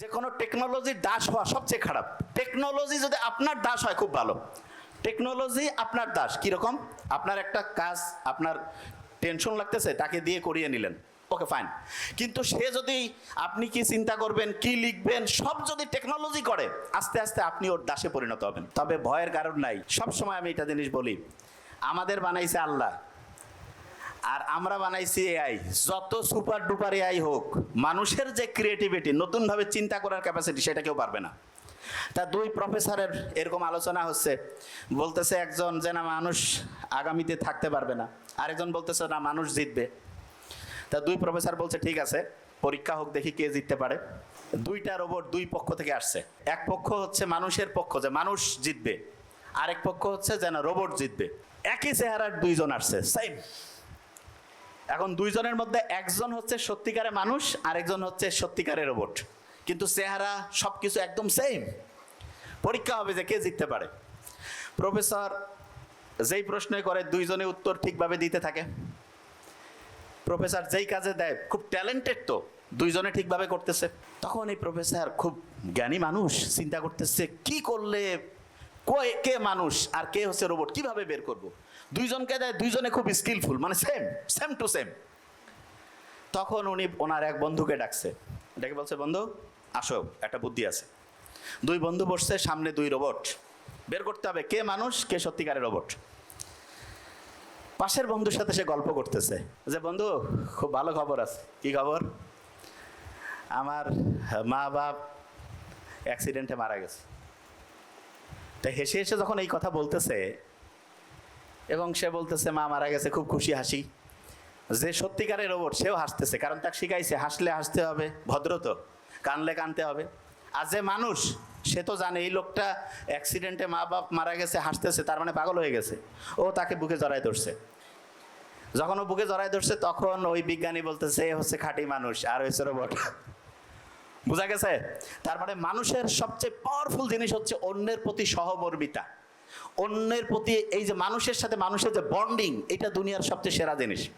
যে কোনো টেকনোলজির দাস হওয়া সবচেয়ে খারাপ। টেকনোলজি যদি আপনার দাস হয়, খুব ভালো। টেকনোলজি আপনার দাস, কীরকম? আপনার একটা কাজ, আপনার টেনশন লাগতেছে, তাকে দিয়ে করিয়ে নিলেন। ওকে ফাইন কিন্তু সে যদি, আপনি কি চিন্তা করবেন, কি লিখবেন, সব যদি টেকনোলজি করে, আস্তে আস্তে আপনি ওর দাসে পরিণত হবেন। তবে ভয়ের কারণ নাই। সব সময় আমি এটা জিনিস বলি, আমাদের বানাইছে আল্লাহ। আর আমরা বানাইছি এআই যত সুপার ডুপার এআই হোক, মানুষের যে ক্রিয়েটিভিটি নতুনভাবে চিন্তা করার ক্যাপাসিটি সেটা কেউ পারবে না। তা দুই প্রফেসরের এরকম আলোচনা হচ্ছে। বলতেছে একজন যে না, মানুষ আগামীতে থাকতে পারবে না। আরেকজন বলতেছে, না, মানুষ জিতবে। তা দুই প্রফেসর বলছে, ঠিক আছে, পরীক্ষা হোক, দেখি কে জিততে পারে। দুইটা রোবট দুই পক্ষ থেকে আসছে। এক পক্ষ হচ্ছে মানুষের পক্ষ যে, মানুষ জিতবে। আরেক পক্ষ হচ্ছে যেন রোবট জিতবে। একই চেহারার দুইজন আসছে সেম এখন দুইজনের মধ্যে একজন হচ্ছে সত্যিকারের মানুষ আর একজন হচ্ছে সত্যিকারের রোবট কিন্তু চেহারা সব কিছু একদম সেম পরীক্ষা হবে যে কে জিততে পারে। প্রফেসর যেই প্রশ্ন করে, দুইজনে উত্তর ঠিকভাবে দিতে থাকে। প্রফেসর যেই কাজে দেয়, খুব ট্যালেন্টেড তো, দুইজনে ঠিকভাবে করতেছে। তখন এই প্রফেসর খুব জ্ঞানী মানুষ, চিন্তা করতেছে, কি করলে কে মানুষ আর কে হচ্ছে রোবট কীভাবে বের করব? দুইজনকে দেয়, দুইজনে খুব স্কিলফুল মানে সেম সেম টু সেম তখন উনি ওনার এক বন্ধুকে ডাকছে। ডেকে বলছে, বন্ধু, আসো, একটা বুদ্ধি আছে। দুই বন্ধু বসছে, সামনে দুই রোবট বের করতে হবে, কে মানুষ, কে সত্যিকারের রোবট পাশের বন্ধুর সাথে সে গল্প করতেছে। যে, বন্ধু, খুব ভালো খবর আছে। কি খবর? আমার মা বাপ অ্যাক্সিডেন্টে মারা গেছে। তা হেসে হেসে যখন এই কথা বলতেছে, এবং সে বলতেছে, মা মারা গেছে, খুব খুশি হাসি। যে সত্যিকারের রোবট সেও হাসতেছে, কারণ তাকে শিখাইছে, হাসলে হাসতে হবে, ভদ্র তো, কানলে কানতে হবে। আর যে মানুষ, সে তো জানে, এই লোকটা অ্যাক্সিডেন্টে মা বাপ মারা গেছে, হাসতেছে, তার মানে পাগল হয়ে গেছে। ও তাকে বুকে জড়ায় ধরছে। যখন ও বুকে জড়ায় ধরছে, তখন ওই বিজ্ঞানী বলতেছে হচ্ছে খাঁটি মানুষ, আর হয়েছে রোবট বোঝা গেছে? তার মানে মানুষের সবচেয়ে পাওয়ারফুল জিনিস হচ্ছে অন্যের প্রতি সহমর্মিতা। অন্যের প্রতি এই যে মানুষের সাথে মানুষের যে বন্ডিং এটা দুনিয়ার সবচেয়ে সেরা জিনিস।